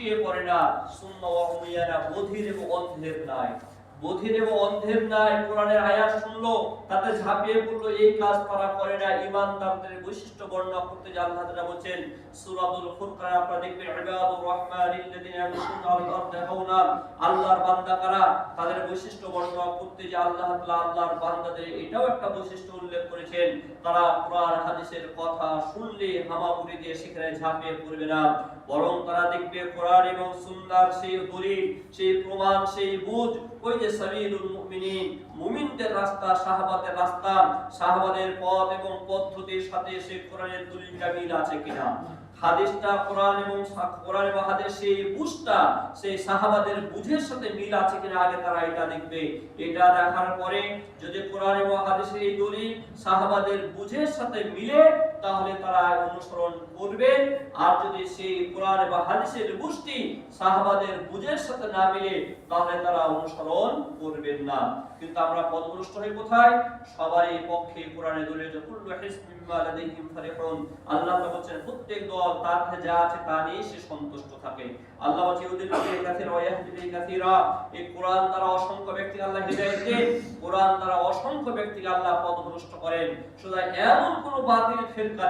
লুটিয়ে পড়ে না। শূন্য উমিয়ানা বধির এবং অন্ধের নাই বধির এবং অন্ধের নাই কোরআনের আয়াত শুনলো, তাতে ঝাঁপিয়ে পড়ল, এই কাজ তারা করে না ইমানদারদের বৈশিষ্ট্য বর্ণনা করতে যে আল্লাহ তাআলা ফুরকান, আপনারা দেখবেন, ইবাদুর রহমানিল্লাযিনা ইয়ামশুনা আলাল আরদি হাওনা আল্লাহর বান্দা কারা? তাদের বৈশিষ্ট্য বর্ণনা করতে যে আল্লাহ তাআলা আল্লাহর বান্দাদের এটাও একটা বৈশিষ্ট্য উল্লেখ করেছেন, তারা কোরআন, হাদিসের কথা শুনলে হামাগুড়ি দিয়ে সেখানে ঝাঁপিয়ে পড়বে না। বরং তারা দেখবে কোরআন এবং সুন্নাহর সেই দলিল, সেই প্রমাণ, সেই বুঝ ওই যে সাবিলুল মুমিনিন, মুমিনদের রাস্তা সাহাবাদের রাস্তা সাহাবাদের পথ এবং পদ্ধতির সাথে সেই কোরআনের দলিলটা মিল আছে কিনা? হাদিসটা কোরআন এবং সা- কোরআন এবং সেই বুঝটা, সেই সাহাবাদের বুঝের সাথে মিল আছে কিনা আগে তারা এটা দেখবে। এটা দেখার পরে যদি কোরআন এবং হাদিসের এই দলিল সাহাবাদের বুঝের সাথে মিলে তাহলে তারা অনুসরণ করবে। আর যদি সেই কোরআন এবং হাদিসের বুঝটি সাহাবাদের বুঝের সাথে না মিলে, তাহলে তারা অনুসরণ করবেন না। কিন্তু আমরা পদভ্রষ্ট হই কোথায়? সবারই পক্ষে কোরআনে দলিল কুল্লু লাদাইহিম ফারিহুন। আল্লাহ প্রত্যেক দল তার যা আছে তা নিয়ে সে সন্তুষ্ট থাকে। আল্লাহ এই কোরআন দ্বারা অসংখ্য ব্যক্তিকে আল্লাহ দেন। কোরআন দ্বারা অসংখ্য ব্যক্তিকে আল্লাহ পথভ্রষ্ট করেন। শুধু এমন কোন বাতিল ফিরকা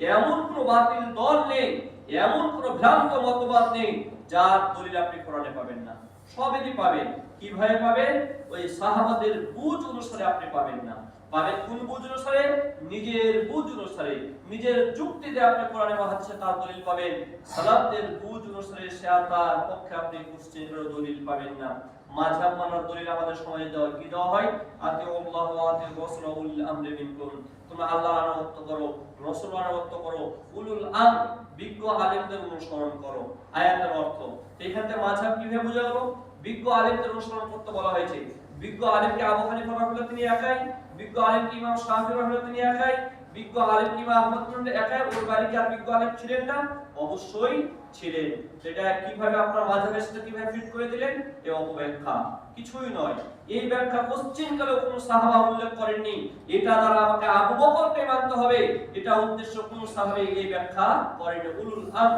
এমন কোন বাতিল দল নেই, এমন কোন ভ্রান্ত মতবাদ নেই, যার দলিল আপনি কোরআনে পাবেন না। সবেরই পাবেন। কীভাবে পাবেন? ওই সাহাবাদের বুঝ অনুসারে আপনি পাবেন না। পাবেন কোন বুঝ অনুসারে? নিজের বুঝ অনুসারে। নিজের যুক্তিতে আপনি কোরআনে হাদিসে তার দলিল পাবেন। সালাফদের বুঝ অনুসারে সে তার পক্ষে আপনি কোশ্চেনের দলিল পাবেন না। মাঝহাব মানার দলিল আমাদের সমাজে দেওয়া কি দেওয়া হয় আতি আল্লাহ ওয়া আতি রাসূল উল আমরি মিনকুম তোমরা আল্লাহর আনুগত্য করো রাসূল আনুগত্য করো উলুল আম বিজ্ঞ আলেমদের অনুসরণ করো আয়াতের অর্থ এখান থেকে মাঝহাব কীভাবে বোঝা গেল বিজ্ঞ আলেমদের অনুসরণ করতে বলা হয়েছে বিজ্ঞ আলেমকে আবু হানিফা রাহমাতুল্লাহ তিনি একাই বিজ্ঞ আলেমকে ইমাম শাফি রাহমাতুল্লাহ তিনি একাই বিজ্ঞ আলেম ইমাম আহমদ একাই ওর বাড়িতে আর বিজ্ঞ আলেম ছিলেন না, অবশ্যই ছিলেন। সেটা কীভাবে আপনার মাঝহাবের সাথে কীভাবে ফিট করে দিলেন এ অপব্যাখ্যা কিছুই নয়। এই ব্যাখ্যা পশ্চিম কালে কোনো সাহাবা উল্লেখ করেননি। এটা দ্বারা আমাকে আবু বকরকে মানতে হবে। এটা উদ্দেশ্য কোন সাহাবে এই ব্যাখ্যা করেনি উলুল আম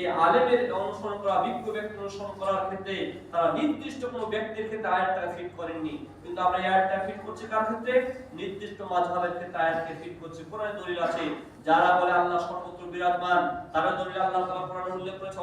এই আলেমের অনুসরণ করা বিজ্ঞ অনুসরণ করার ক্ষেত্রে তারা নির্দিষ্ট ব্যক্তির ক্ষেত্রে আয়াতটা ফিট করেননি। কিন্তু আমরা আয়াতটা ফিট করছি কার ক্ষেত্রে? নির্দিষ্ট মাযহাবের ক্ষেত্রে আয়াতকে ফিট করছি। কোরআনে দলিল আছে, যারা বলে আল্লাহ সর্বত্র বিরাজমান তারা দলিল আল্লাহ তাআলা কোরআনে উল্লেখ করেছে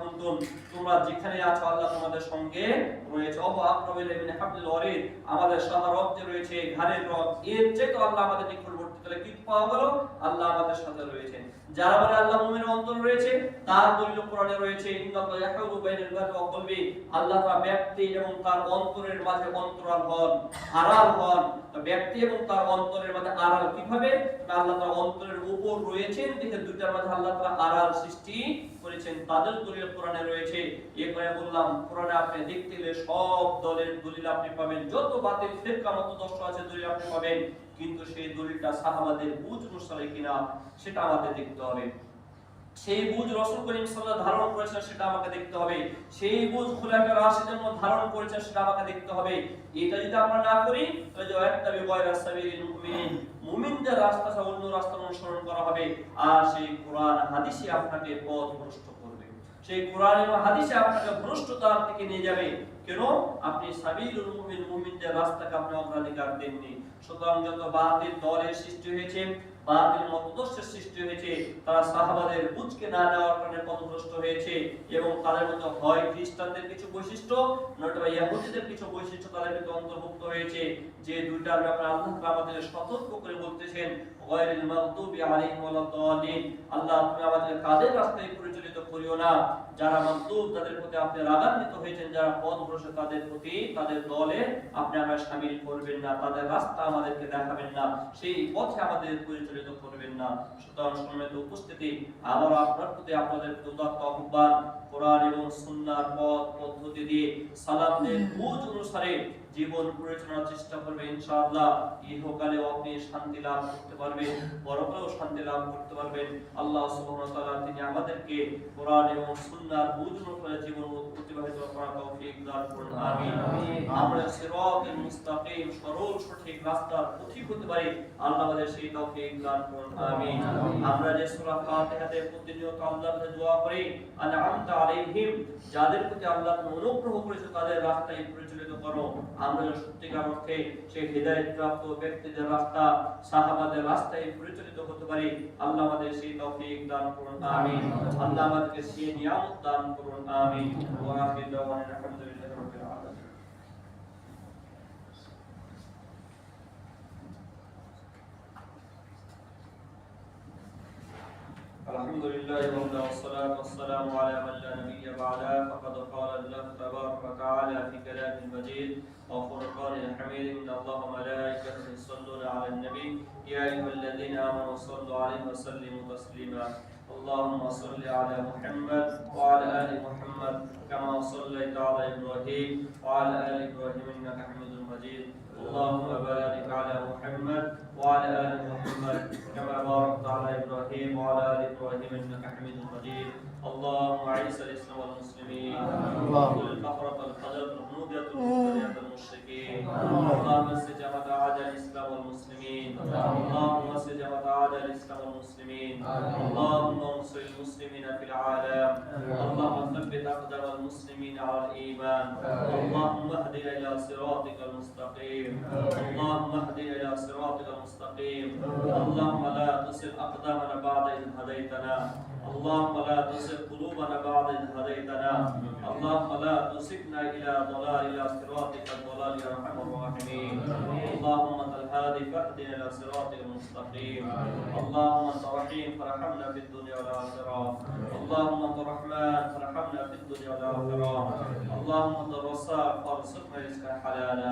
কুনতুম তোমরা যেখানে আছো আল্লাহ তোমাদের সঙ্গে রয়েছে ওহু আকরাবিল মিন হাবলিল ওয়ারিদ আমাদের রব যে রয়েছে, ঘাড়ের রব এর চেয়ে তো আল্লাহ আমাদের নিকটবর্তী। তাহলে কি পাওয়া গেল? আল্লাহ আমাদের সাথে রয়েছেন। যারা বলে আল্লাহ মুমিনের অন্তর রয়েছে, তার দলিল কোরআনে রয়েছে ইন্নাল্লাহ ইয়াহুলু বাইনাল মার'i ওয়া কলবি, আল্লাহ তাআলা ব্যক্তি এবং তার অন্তরের মাঝে অন্তরাল হন, আড়াল হন। ব্যক্তি এবং তার অন্তরের মাঝে আড়াল কীভাবে? আল্লাহ তাআলা অন্তরের উপর রয়েছেন দেখে দুইটার মাঝে আল্লাহ তাআলা আড়াল সৃষ্টি করেছেন, তাদের দলিল কোরআনে রয়েছে। এরপরে বললাম, কোরআনে আপনি দেখতে গেলে সব দলের দলিল আপনি পাবেন, যত বাতিল ফিরকা মত দর্শ আছে দলিল আপনি পাবেন, কিন্তু সেই দলিলটা সাহাবাদের বুঝ অনুসারে কিনা, সেটা আমাদের দেখতে হবে। সেই রসুল করিম ধারণ করেছেন, সেটা আমাকে দেখতে হবে। সেই রাশিদের ধারণ করেছেন, সেটা আমাকে দেখতে হবে। এটা যদি আমরা না করি, তাহলে যে মুমিনদের রাস্তা অন্য রাস্তা অনুসরণ করা হবে। আর সেই কোরআন হাদিসে আপনাকে পথ ভ্রষ্ট করবে। সেই কোরআন এবং হাদিসে আপনাকে ভ্রষ্টতার দিকে নিয়ে যাবে। কেন? আপনি সাবিলুল মুমিন, মুমিনদের রাস্তাকে আপনি অগ্রাধিকার দেননি। সুতরাং যত বাতিল দলের সৃষ্টি হয়েছে বাতিল মতদর্শের সৃষ্টি হয়েছে, তারা সাহাবাদের বুঝকে না দেওয়ার কারণে পথভ্রষ্ট হয়েছে এবং তাদের মতো হয় খ্রিস্টানদের কিছু বৈশিষ্ট্য নয়তো ইয়াহুদিদের কিছু বৈশিষ্ট্য তাদের ভিতরে অন্তর্ভুক্ত হয়েছে। যে দুইটার ব্যাপারে আল্লাহ আমাদের সতর্ক করে বলতেছেন গায়রিল মাগদুবি আলাইহিম ওয়ালাদ-দাল্লিন আল্লাহ, তুমি আমাদের কাদের রাস্তায় পরিচালিত করিও না। যারা মাগদুব, তাদের প্রতি আপনি রাগান্বিত হয়েছেন, যারা পথভ্রষ্ট তাদের প্রতি, তাদের দলে আপনি আমরা শামিল করবেন না। তাদের রাস্তা আমাদেরকে দেখাবেন না। সেই পথে আমাদের পরিচালিত করবেন না। সুতরাং সম্মানিত উপস্থিতি আবার আপনার প্রতি আপনাদের উদাত্ত আহ্বান, কোরআন এবং সুন্নাহর পথ পদ্ধতি দিয়ে সালামদের বুঝ অনুসারে জীবন পরিচালনার চেষ্টা করবে ইনশাআল্লাহ। ইহকালেও আপনি শান্তি লাভ করতে পারবেন পরকালেও শান্তি লাভ করতে পারবেন। আল্লাহ সুবহানাহু ওয়া তাআলা তিনি আমাদেরকে কোরআন এবং সুন্নাহর বুঝ অনুসারে জীবন অতিবাহিত করার তৌফিক দান করুন আমিন। আমরা সিরাতুল মুস্তাকিম সরল সঠিক রাস্তার পথিক হতে পারি। আল্লাহ আমাদের সেই তৌফিক দান করুন আমিন। আমরা যে সূরা ফাতিহাতে প্রতিনিয়ত আল্লাহর কাছে দোয়া করি আনআমতা আলাইহিম যাদের প্রতি আল্লাহ অনুগ্রহ করেছ তাদের রাস্তায় পরিচালিত করো। আমরা সত্যিকার অর্থে সেই হৃদায়ত প্রাপ্ত ব্যক্তিদের রাস্তা, সাহাবাদের রাস্তায় পরিচালিত হতে পারি। আল্লাহ আমাদের সেই তৌফিক দান করুন, আমিন। আল্লাহ আমাদেরকে সেই নিয়ামত দান করুন, আমিন। ওয়া আখির দাওয়ানা আলহামদুলিল্লাহি রাব্বিল আলামিন। الحمد لله وحده والصلاة والسلام على من لا نبي بعده. فقد قال الله تبارك وتعالى في كلام المجيد وفرقان الحميد إن الله وملائكته يصلون على النبي. يا أيها الذين آمنوا صلوا عليه وسلموا تسليما. اللهم صل على محمد وعلى آل محمد كما صليت على إبراهيم وعلى آل إبراهيم إنك حميد مجيد. اللهم بارك على محمد وعلى آل حميد مجيد اللهم أعز الإسلام والمسلمين. وكل الكفرة والقدر والنوبية المسلمين المشركين. اللهم اسجد عدد الإسلام والمسلمين. اللهم اسجد أعداء الإسلام والمسلمين اللهم انصر المسلمين في العالم. اللهم ثبت أقدام المسلمين على الإيمان. اللهم اهدنا إلى صراطك المستقيم. اللهم اهدنا إلى صراطك المستقيم. اللهم لا تصل أقدامنا بعد إذ هديتنا. اللهم لا تصل قلوبنا بعد إذ هديتنا. اللهم لا تسقنا إلى ضلال إلى صراطك الضلال يا أرحم الراحمين. اللهم أنت الهادي فاهدنا إلى صراطك المستقيم. اللهم أنت رحيم فارحمنا في الدنيا والآخرة اللهم أنت رحمن فارحمنا في الدنيا والآخرة اللهم أنت الرزاق فارزقنا رزقا حلالا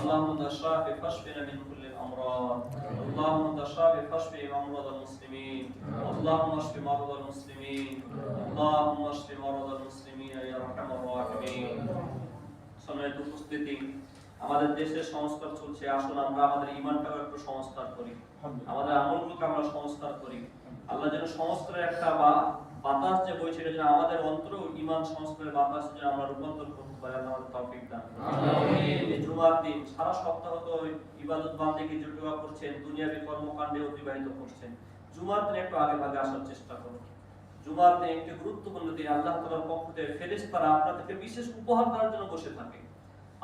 اللهم أنت الشافي فاشفنا من كل الأمراض اللهم أنت الشافي فاشفي أمراض المسلمين اللهم اشف مرضى المسلمين اللهم اشف مرضى المسلمين يا أرحم الراحمين সম্মানিত উপস্থিতি আমাদের দেশের সংস্কার চলছে আসুন আমরা আমাদের ইমানটাকে একটু সংস্কার করি। আমাদের আমলগুলোকে আমরা সংস্কার করি। আল্লাহ যেন সংস্কারের একটা বা বাতাস যে বইছে এটা যেন আমাদের অন্তর ইমান সংস্কারের বাতাস যেন আমরা রূপান্তর করতে পারি আল্লাহ আমাদের তৌফিক দান করুন। জুমার দিন সারা সপ্তাহ তো ইবাদত বান্দেগি জুটুয়া করছেন দুনিয়াবি কর্মকাণ্ডে অতিবাহিত করছেন। জুমার দিন একটু আগে ভাগে আসার চেষ্টা করুন। জুমার দিন একটি গুরুত্বপূর্ণ দিন আল্লাহ তাআলার পক্ষ থেকে ফেরেশতারা আপনাদেরকে বিশেষ উপহার দেওয়ার জন্য বসে থাকে।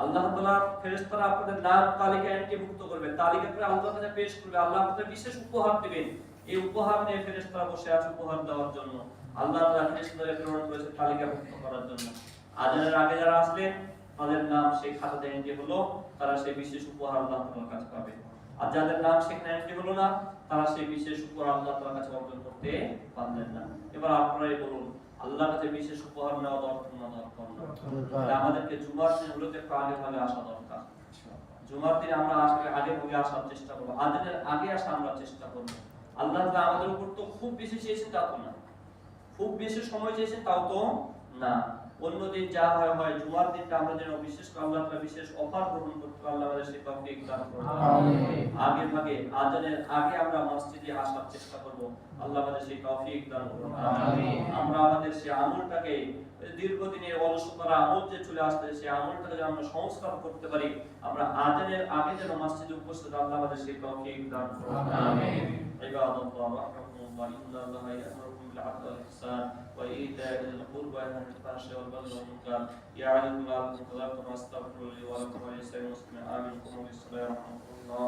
আল্লাহ আপনাদের নাম তালিকা এন্ট্রিভুক্ত তালিকা করে পেশ করবে। আল্লাহ আপনাদের বিশেষ উপহার এই উপহার নিয়ে বসে আছে উপহার দেওয়ার জন্য। আল্লাহ প্রেরণ করেছে তালিকাভুক্ত করার জন্য। আজানের আগে যারা আসলেন, তাদের নাম সেই খাতাতে এন্ট্রি হলো, তারা সেই বিশেষ উপহার আল্লাহ কাছে পাবে। আর যাদের নাম সেখানে এন্ট্রি হলো না, তারা সেই বিশেষ উপহার আল্লাহ কাছে অর্জন করতে পারলেন না। এবার আপনারাই বলুন আল্লাহর কাছে বিশেষ উপহার নেওয়া দরকার আমাদেরকে জুমার দিনগুলোতে প্রাণে আগে আসা দরকার। জুমার দিনে আমরা আসলে আগে ভাগে আসার চেষ্টা করব। আজানের আগে আসা আমরা চেষ্টা করব। আল্লাহ আমাদের উপর তো খুব বেশি চেয়েছেন তা তো না। খুব বেশি সময় চেয়েছেন তাও তো না। অন্যদিন যা হয় হয় জুয়ার দিনটা আমরা যেন বিশেষ করে আল্লাহ তাআলা বিশেষ অফার গ্রহণ করতে আল্লাহ আমাদের সেই তৌফিক দান করুন আমিন। আগে ভাগে আজানের আগে আমরা মসজিদে আসার চেষ্টা করব আল্লাহ আমাদের সেই তৌফিক দান করুন আমিন। আমরা আমাদের সেই আমলটাকে দীর্ঘদিনের অলসতার আমল যে চলে আসতে সেই আমলটাকে যেন আমরা সংস্কার করতে পারি আমরা আদানের আগে যেন মসজিদে উপস্থিত আল্লাহ আমাদের সেই তৌফিক দান করুন। আমিন। ইবাদাল্লাহ রাহমাতুল্লাহ ইন্নাল্লাহ ইয়ামুরুকুম বিল আদলি ওয়াল ইহসান ওয়া ইতা'i দিল কুরবা ওয়া মিনাল ফাহশা'i ওয়াল বাগyi ওয়াল মুনকার। ইয়া আল্লাহ তাআলা আস্তাগফিরুল্লাহ ওয়া আস্তাগফিরু লিসাইয়্যিদ মুসলিমিন আমিন। কুমু বিসসালাম রাহমাতুল্লাহ।